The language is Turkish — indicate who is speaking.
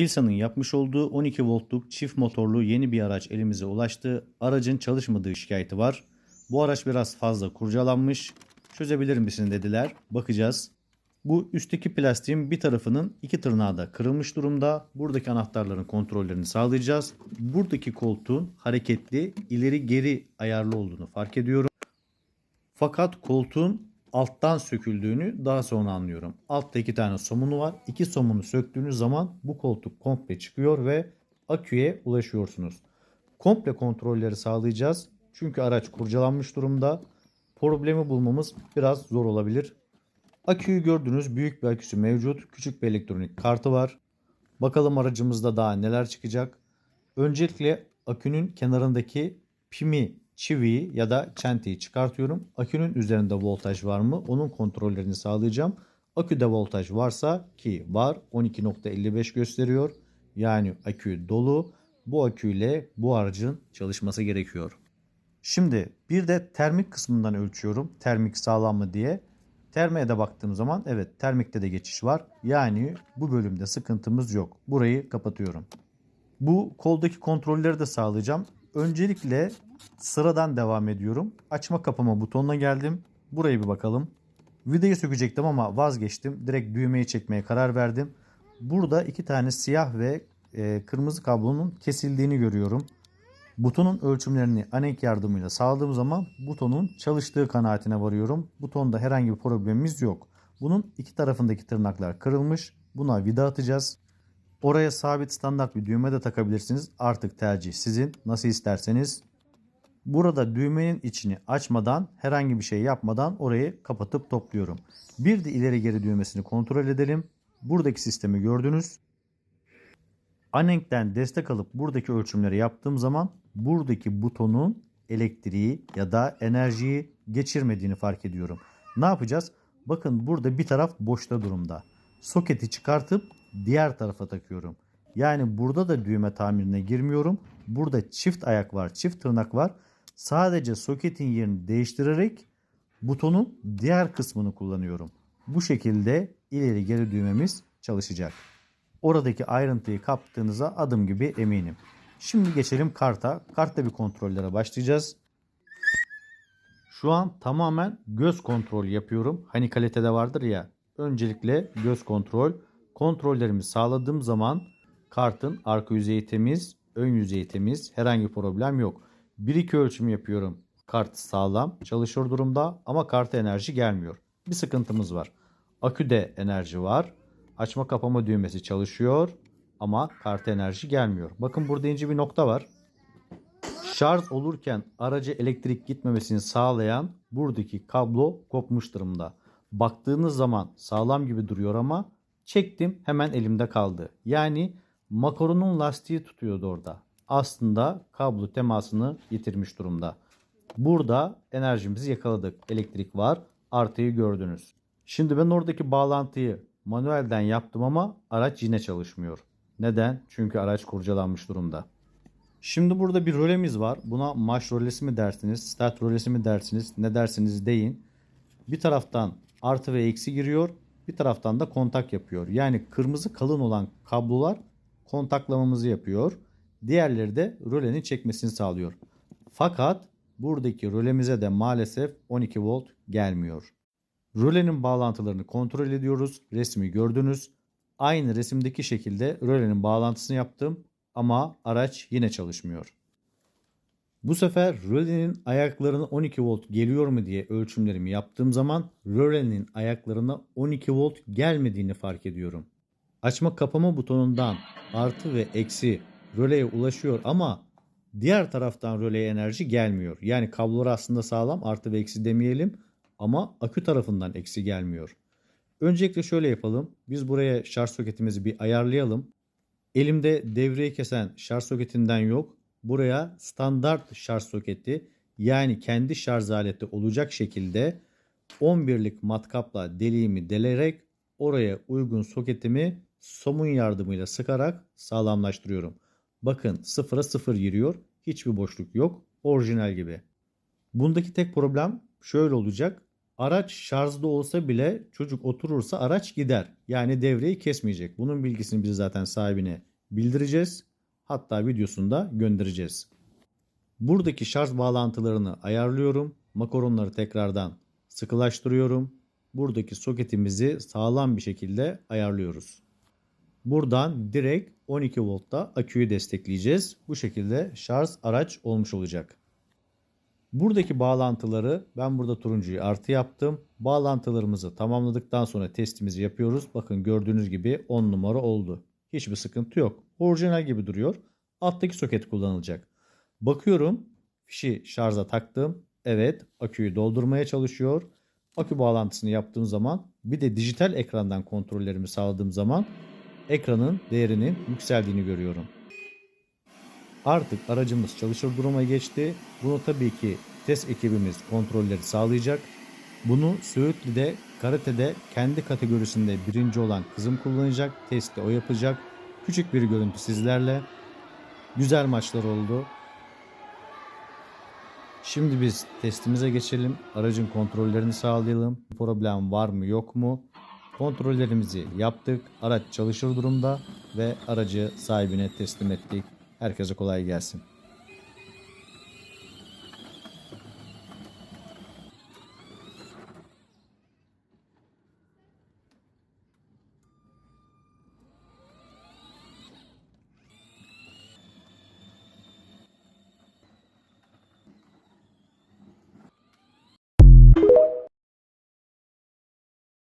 Speaker 1: Pilsa'nın yapmış olduğu 12 voltluk çift motorlu yeni bir araç elimize ulaştı. Aracın çalışmadığı şikayeti var. Bu araç biraz fazla kurcalanmış. Çözebilir misin dediler. Bakacağız. Bu üstteki plastiğin bir tarafının iki tırnağı da kırılmış durumda. Buradaki anahtarların kontrollerini sağlayacağız. Buradaki koltuğun hareketli ileri geri ayarlı olduğunu fark ediyorum. Fakat koltuğun alttan söküldüğünü daha sonra anlıyorum. Altta iki tane somunu var. İki somunu söktüğünüz zaman bu koltuk komple çıkıyor ve aküye ulaşıyorsunuz. Komple kontrolleri sağlayacağız. Çünkü araç kurcalanmış durumda. Problemi bulmamız biraz zor olabilir. Aküyü gördünüz. Büyük bir aküsü mevcut. Küçük bir elektronik kartı var. Bakalım aracımızda daha neler çıkacak. Öncelikle akünün kenarındaki pimi, çiviyi ya da çentiyi çıkartıyorum. Akünün üzerinde voltaj var mı? Onun kontrollerini sağlayacağım. Aküde voltaj varsa ki var 12.55 gösteriyor. Yani akü dolu. Bu aküyle bu aracın çalışması gerekiyor. Şimdi bir de termik kısmından ölçüyorum. Termik sağlam mı diye. Termiğe de baktığım zaman evet termikte de geçiş var. Yani bu bölümde sıkıntımız yok. Burayı kapatıyorum. Bu koldaki kontrolleri de sağlayacağım. Öncelikle sıradan devam ediyorum. Açma kapama butonuna geldim. Burayı bir bakalım. Vidayı sökecektim ama vazgeçtim. Direkt düğmeyi çekmeye karar verdim. Burada iki tane siyah ve e, kırmızı kablonun kesildiğini görüyorum. Butonun ölçümlerini anek yardımıyla sağladığım zaman butonun çalıştığı kanaatine varıyorum. Butonda herhangi bir problemimiz yok. Bunun iki tarafındaki tırnaklar kırılmış. Buna vida atacağız. Oraya sabit standart bir düğme de takabilirsiniz. Artık tercih sizin. Nasıl isterseniz. Burada düğmenin içini açmadan herhangi bir şey yapmadan orayı kapatıp topluyorum. Bir de ileri geri düğmesini kontrol edelim. Buradaki sistemi gördünüz. Anenk'ten destek alıp buradaki ölçümleri yaptığım zaman buradaki butonun elektriği ya da enerjiyi geçirmediğini fark ediyorum. Ne yapacağız? Bakın burada bir taraf boşta durumda. Soketi çıkartıp diğer tarafa takıyorum. Yani burada da düğme tamirine girmiyorum. Burada çift ayak var, çift tırnak var. Sadece soketin yerini değiştirerek butonun diğer kısmını kullanıyorum. Bu şekilde ileri geri düğmemiz çalışacak. Oradaki ayrıntıyı kaptığınıza adım gibi eminim. Şimdi geçelim karta. Kartta bir kontrollere başlayacağız. Şu an tamamen göz kontrol yapıyorum. Hani kalitede vardır ya. Öncelikle göz kontrol. Kontrollerimi sağladığım zaman kartın arka yüzeyi temiz, ön yüzeyi temiz. Herhangi bir problem yok. 1-2 ölçüm yapıyorum. Kart sağlam, çalışır durumda ama karta enerji gelmiyor. Bir sıkıntımız var. Aküde enerji var. Açma kapama düğmesi çalışıyor ama karta enerji gelmiyor. Bakın burada ince bir nokta var. Şarj olurken araca elektrik gitmemesini sağlayan buradaki kablo kopmuş durumda. Baktığınız zaman sağlam gibi duruyor ama çektim hemen elimde kaldı. Yani makaronun lastiği tutuyordu orada. Aslında kablo temasını yitirmiş durumda. Burada enerjimizi yakaladık. Elektrik var. Artıyı gördünüz. Şimdi ben oradaki bağlantıyı manuelden yaptım ama araç yine çalışmıyor. Neden? Çünkü araç kurcalanmış durumda. Şimdi burada bir rölemiz var. Buna maş rölesi mi dersiniz, start rölesi mi dersiniz, ne dersiniz deyin. Bir taraftan artı ve eksi giriyor, bir taraftan da kontak yapıyor. Yani kırmızı kalın olan kablolar kontaklamamızı yapıyor. Diğerleri de rölenin çekmesini sağlıyor. Fakat buradaki rölemize de maalesef 12 volt gelmiyor. Rölenin bağlantılarını kontrol ediyoruz. Resmi gördünüz. Aynı resimdeki şekilde rölenin bağlantısını yaptım ama araç yine çalışmıyor. Bu sefer rölenin ayaklarına 12 volt geliyor mu diye ölçümlerimi yaptığım zaman rölenin ayaklarına 12 volt gelmediğini fark ediyorum. Açma kapama butonundan artı ve eksi röleye ulaşıyor ama diğer taraftan röleye enerji gelmiyor. Yani kablolar aslında sağlam artı ve eksi demeyelim ama akü tarafından eksi gelmiyor. Öncelikle şöyle yapalım. Biz buraya şarj soketimizi bir ayarlayalım. Elimde devreyi kesen şarj soketinden yok. Buraya standart şarj soketi yani kendi şarj aleti olacak şekilde 11'lik matkapla deliğimi delerek oraya uygun soketimi somun yardımıyla sıkarak sağlamlaştırıyorum. Bakın sıfıra sıfır giriyor. Hiçbir boşluk yok. Orijinal gibi. Bundaki tek problem şöyle olacak. Araç şarjda olsa bile çocuk oturursa araç gider. Yani devreyi kesmeyecek. Bunun bilgisini biz zaten sahibine bildireceğiz. Hatta videosunu da göndereceğiz. Buradaki şarj bağlantılarını ayarlıyorum. Makaronları tekrardan sıkılaştırıyorum. Buradaki soketimizi sağlam bir şekilde ayarlıyoruz. Buradan direkt 12 voltta aküyü destekleyeceğiz. Bu şekilde şarj araç olmuş olacak. Buradaki bağlantıları ben burada turuncuyu artı yaptım. Bağlantılarımızı tamamladıktan sonra testimizi yapıyoruz. Bakın gördüğünüz gibi 10 numara oldu. Hiçbir sıkıntı yok. Orijinal gibi duruyor. Alttaki soket kullanılacak. Bakıyorum fişi şarja taktım. Evet aküyü doldurmaya çalışıyor. Akü bağlantısını yaptığım zaman bir de dijital ekrandan kontrollerimi sağladığım zaman ekranın değerinin yükseldiğini görüyorum. Artık aracımız çalışır duruma geçti. Bunu tabii ki test ekibimiz kontrolleri sağlayacak. Bunu Söğütlü'de karate'de kendi kategorisinde birinci olan kızım kullanacak. Testi o yapacak. Küçük bir görüntü sizlerle. Güzel maçlar oldu. Şimdi biz testimize geçelim. Aracın kontrollerini sağlayalım. Problem var mı yok mu? Kontrollerimizi yaptık. Araç çalışır durumda ve aracı sahibine teslim ettik. Herkese kolay gelsin.